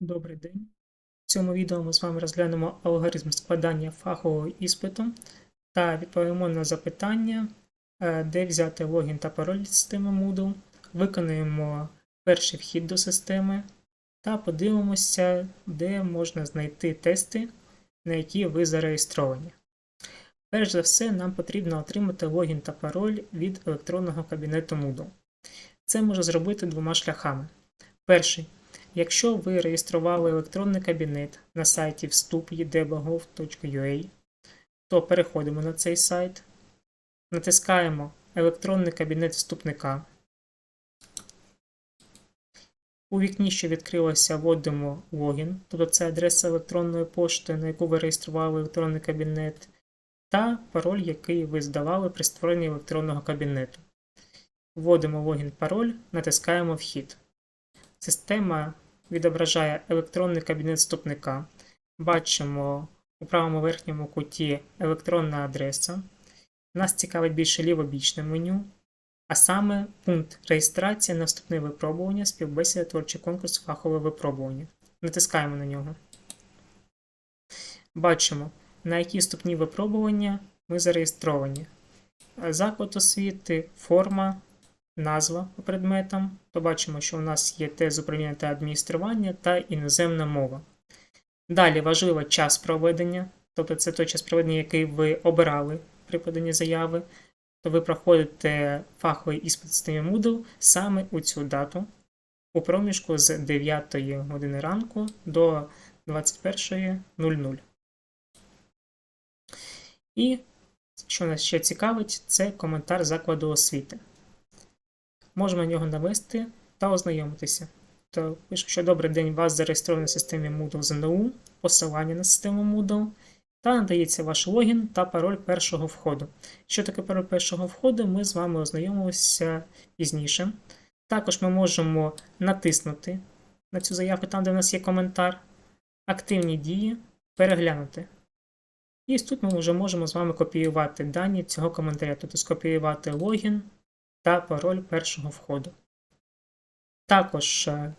Добрий день. В цьому відео ми з вами розглянемо алгоритм складання фахового іспиту та відповімо на запитання, е, де взяти логін та пароль від системи Moodle, виконаємо перший вхід до системи та подивимося, де можна знайти тести, на які ви зареєстровані. Перш за все, нам потрібно отримати логін та пароль від електронного кабінету Moodle. Це можна зробити двома шляхами. Перший Якщо ви реєстрували електронний кабінет на сайті вступ.edeba.gov.ua, то переходимо на цей сайт, натискаємо електронний кабінет вступника. У вікні, що відкрилося, вводимо логін, тобто це адреса електронної пошти, на яку ви реєстрували електронний кабінет, та пароль, який ви здавали при створенні електронного кабінету. Вводимо логін пароль, натискаємо Вхід. Система відображає електронний кабінет вступника. Бачимо у правому верхньому куті електронна адреса. Нас цікавить більше лівобічне меню, а саме пункт реєстрації на вступне випробування, співбесіда, творчий конкурс, фахове випробування. Натискаємо на нього. Бачимо, на які вступні випробування ми зареєстровані. Заклад освіти, форма, назва по предметам, то бачимо, що у нас є тез управління та адміністрування та іноземна мова. Далі важливо час проведення, тобто це той час проведення, який ви обирали при поданні заяви, то ви проходите фаховий іспит в системі Moodle саме у цю дату у проміжку з 9 години ранку до 21.00. І, що нас ще цікавить, це коментар закладу освіти можемо на нього навести та ознайомитися. То пишу, що добрий день, вас зареєстровано в системі Moodle ЗНОУ, посилання на систему Moodle, та надається ваш логін та пароль першого входу. Що таке пароль першого входу, ми з вами ознайомимося пізніше. Також ми можемо натиснути на цю заявку там, де в нас є коментар, активні дії, переглянути. І тут ми вже можемо з вами копіювати дані цього коментаря, тобто скопіювати логін та пароль першого входу. Також е,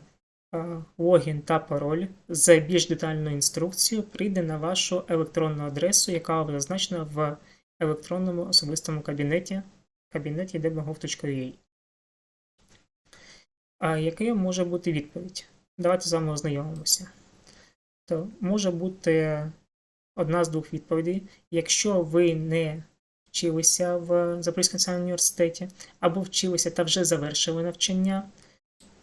е, логін та пароль з більш детальною інструкцією прийде на вашу електронну адресу, яка зазначена в електронному особистому кабінеті кабінеті debagov.ua. А якою може бути відповідь? Давайте з вами ознайомимося. То може бути одна з двох відповідей. Якщо ви не вчилися в Запорізькому національному університеті, або вчилися та вже завершили навчання,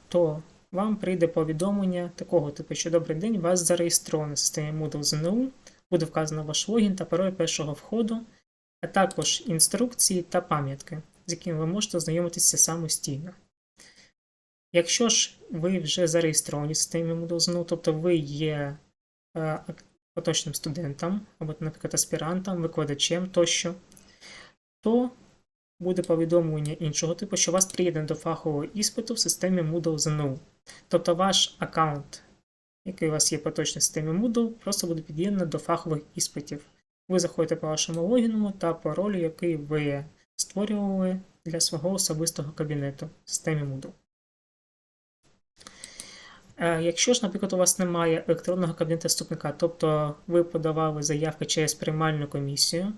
то вам прийде повідомлення такого типу, що добрий день, вас зареєстровано в системі Moodle ЗНУ, буде вказано ваш логін та пароль першого входу, а також інструкції та пам'ятки, з якими ви можете ознайомитися самостійно. Якщо ж ви вже зареєстровані в системі Moodle ЗНУ, тобто ви є е, поточним студентом, або, наприклад, аспірантом, викладачем тощо, то буде повідомлення іншого типу, що вас приєднано до фахового іспиту в системі Moodle ЗНУ. Тобто ваш аккаунт, який у вас є поточний в системі Moodle, просто буде під'єднано до фахових іспитів. Ви заходите по вашому логіну та паролю, який ви створювали для свого особистого кабінету в системі Moodle. Е, якщо ж, наприклад, у вас немає електронного кабінету вступника, тобто ви подавали заявки через приймальну комісію,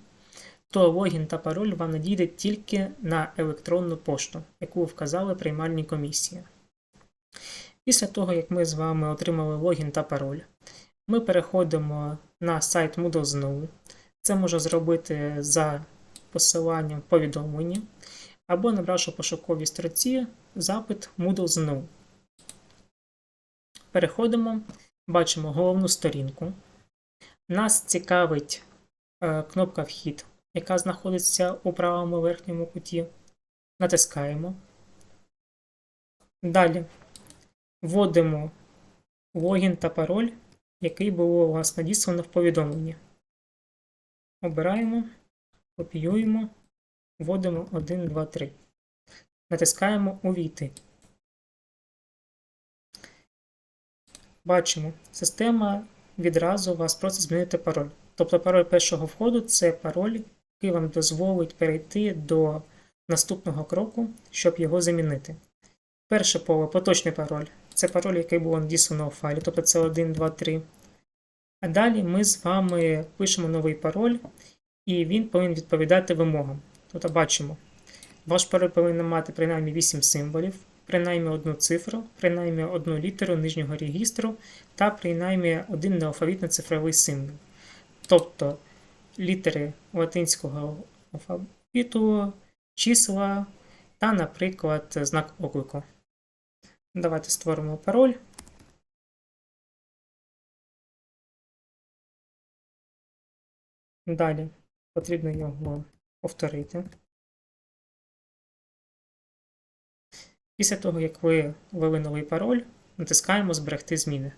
то логін та пароль вам надійде тільки на електронну пошту, яку вказали приймальні комісії. Після того, як ми з вами отримали логін та пароль, ми переходимо на сайт Moodle знову. Це можна зробити за посиланням повідомлення, або набравши пошуковій строці запит Moodle знову. Переходимо, бачимо головну сторінку. Нас цікавить е, кнопка Вхід яка знаходиться у правому верхньому куті. Натискаємо. Далі вводимо логін та пароль, який було у вас надіслано в повідомленні. Обираємо, копіюємо, вводимо 1, 2, 3. Натискаємо Увійти. Бачимо, система відразу вас просить змінити пароль. Тобто пароль першого входу це пароль, який вам дозволить перейти до наступного кроку, щоб його замінити. Перше поле поточний пароль. Це пароль, який було надіслано у файлі, тобто це 1, 2, 3. А далі ми з вами пишемо новий пароль, і він повинен відповідати вимогам. Тобто бачимо, ваш пароль повинен мати принаймні 8 символів, принаймні одну цифру, принаймні одну літеру нижнього регістру та принаймні один неалфавітно-цифровий символ. Тобто літери латинського алфавіту, числа та, наприклад, знак оклику. Давайте створимо пароль. Далі потрібно його повторити. Після того, як ви ввели новий пароль, натискаємо Зберегти зміни.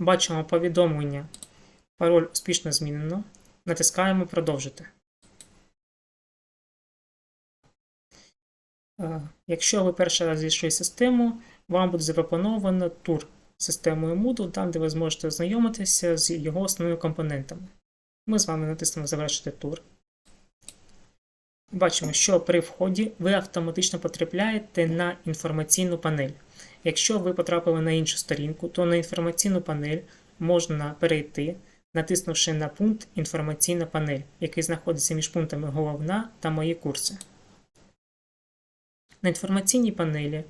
Бачимо повідомлення. Пароль успішно змінено. Натискаємо Продовжити. Е, Якщо ви перший раз зійшли систему, вам буде запропоновано тур системою Moodle, там де ви зможете ознайомитися з його основними компонентами. Ми з вами натиснемо Завершити тур. Бачимо, що при вході ви автоматично потрапляєте на інформаційну панель. Якщо ви потрапили на іншу сторінку, то на інформаційну панель можна перейти, натиснувши на пункт Інформаційна панель, який знаходиться між пунктами Головна та Мої курси. На інформаційній панелі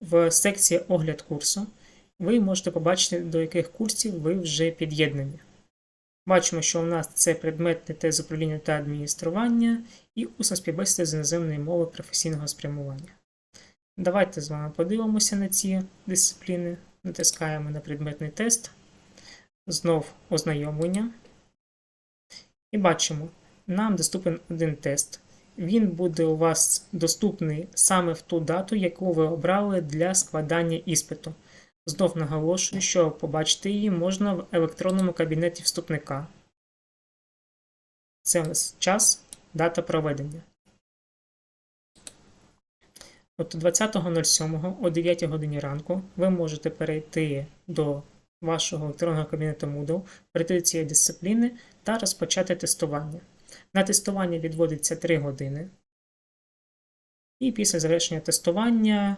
в секції Огляд курсу ви можете побачити, до яких курсів ви вже під'єднані. Бачимо, що у нас це предметний тест управління та адміністрування і усна співбесіда з іноземної мови професійного спрямування. Давайте з вами подивимося на ці дисципліни. Натискаємо на предметний тест, знов ознайомлення. І бачимо, нам доступен один тест. Він буде у вас доступний саме в ту дату, яку ви обрали для складання іспиту. Знов наголошую, що побачити її можна в електронному кабінеті вступника. Це у нас час, дата проведення. От 20.07 о 9 годині ранку ви можете перейти до вашого електронного кабінету Moodle, перейти до цієї дисципліни та розпочати тестування. На тестування відводиться 3 години. І після завершення тестування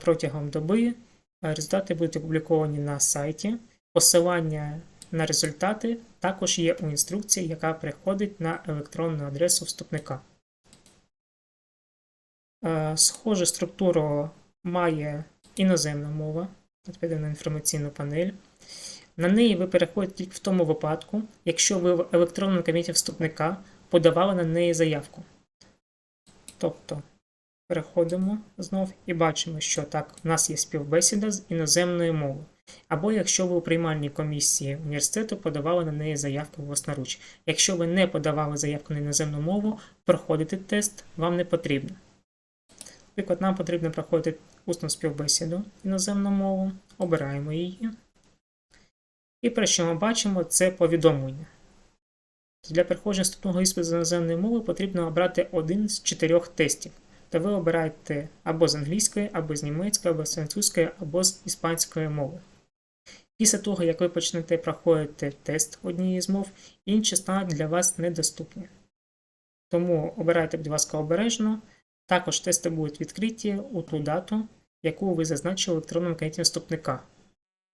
протягом доби результати будуть опубліковані на сайті. Посилання на результати також є у інструкції, яка приходить на електронну адресу вступника. Схожу структуру має іноземна мова, відповідно інформаційну панель. На неї ви переходите тільки в тому випадку, якщо ви в електронному кабінеті вступника подавали на неї заявку. Тобто переходимо знов і бачимо, що так, у нас є співбесіда з іноземною мовою. Або якщо ви у приймальній комісії університету подавали на неї заявку власноруч. Якщо ви не подавали заявку на іноземну мову, проходити тест вам не потрібно. Наприклад, нам потрібно проходити усну співбесіду іноземну мову, обираємо її. І перше, що ми бачимо, це повідомлення. Для проходження вступного іспиту з іноземної мови потрібно обрати один з чотирьох тестів. Та ви обираєте або з англійської, або з німецької, або з французької, або з іспанської мови. Після того, як ви почнете проходити тест однієї з мов, інші стануть для вас недоступні. Тому обирайте, будь ласка, обережно. Також тести будуть відкриті у ту дату, яку ви зазначили в електронному кабінеті вступника.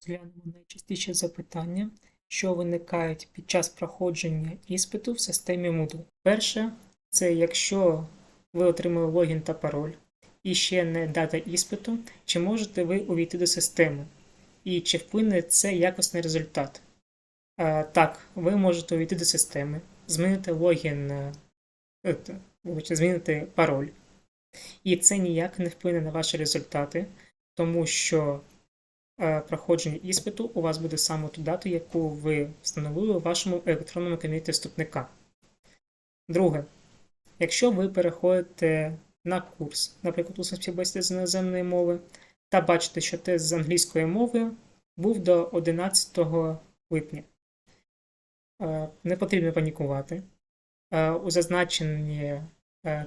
Зглянемо найчастіші запитання, що виникають під час проходження іспиту в системі Moodle. Перше, це якщо ви отримали логін та пароль, і ще не дата іспиту, чи можете ви увійти до системи, і чи вплине це якісний результат. А, Так, ви можете увійти до системи, змінити логін, е, змінити пароль. І це ніяк не вплине на ваші результати, тому що е, проходження іспиту у вас буде саме ту дату, яку ви встановили у вашому електронному кабінеті вступника. Друге, якщо ви переходите на курс, наприклад, у співбесіди з іноземної мови, та бачите, що тест з англійської мови був до 11 липня. Е, не потрібно панікувати. Е, у зазначенні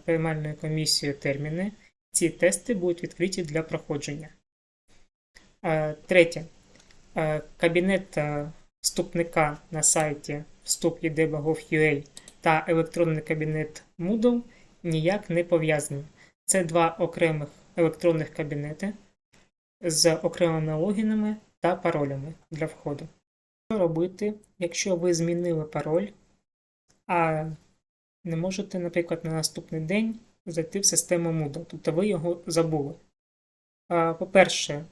приймальною комісією терміни, ці тести будуть відкриті для проходження. Е, третє. Е, кабінет вступника на сайті вступ.edeba.gov.ua та електронний кабінет Moodle ніяк не пов'язані. Це два окремих електронних кабінети з окремими логінами та паролями для входу. Що робити, якщо ви змінили пароль, а не можете, наприклад, на наступний день зайти в систему Moodle, тобто ви його забули. По-перше,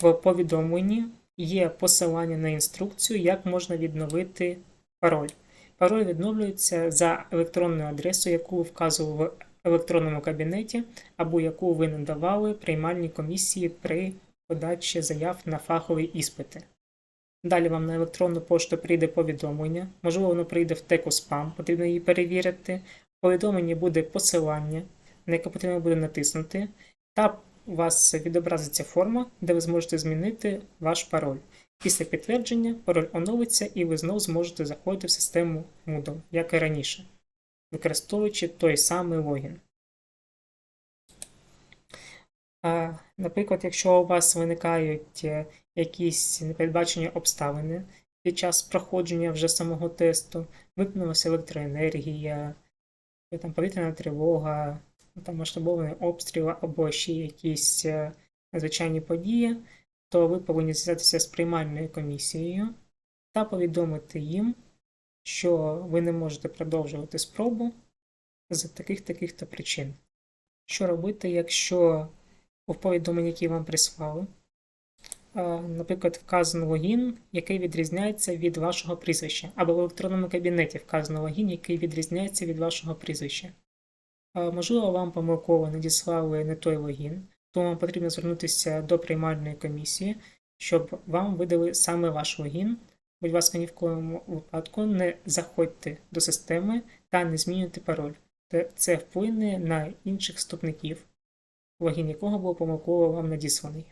в повідомленні є посилання на інструкцію, як можна відновити пароль. Пароль відновлюється за електронною адресою, яку ви вказували в електронному кабінеті, або яку ви надавали приймальній комісії при подачі заяв на фахові іспити. Далі вам на електронну пошту прийде повідомлення, можливо, воно прийде в теку спам, потрібно її перевірити. В повідомленні буде посилання, на яке потрібно буде натиснути, та у вас відобразиться форма, де ви зможете змінити ваш пароль. Після підтвердження пароль оновиться і ви знову зможете заходити в систему Moodle, як і раніше, використовуючи той самий логін. Наприклад, якщо у вас виникають е, якісь непередбачені обставини під час проходження вже самого тесту, вимкнулася електроенергія, е, там повітряна тривога, там масштабований обстріл або ще якісь е, надзвичайні події, то ви повинні зв'язатися з приймальною комісією та повідомити їм, що ви не можете продовжувати спробу з таких-таких-то причин. Що робити, якщо у повідомленні, які вам прислали, наприклад, вказано логін, який відрізняється від вашого прізвища, або в електронному кабінеті вказано логін, який відрізняється від вашого прізвища. Можливо, вам помилково надіслали не той логін, тому вам потрібно звернутися до приймальної комісії, щоб вам видали саме ваш логін. Будь ласка, ні в коєму випадку не заходьте до системи та не змінюйте пароль. Це вплине на інших вступників, логін якого був помилково вам надісланий.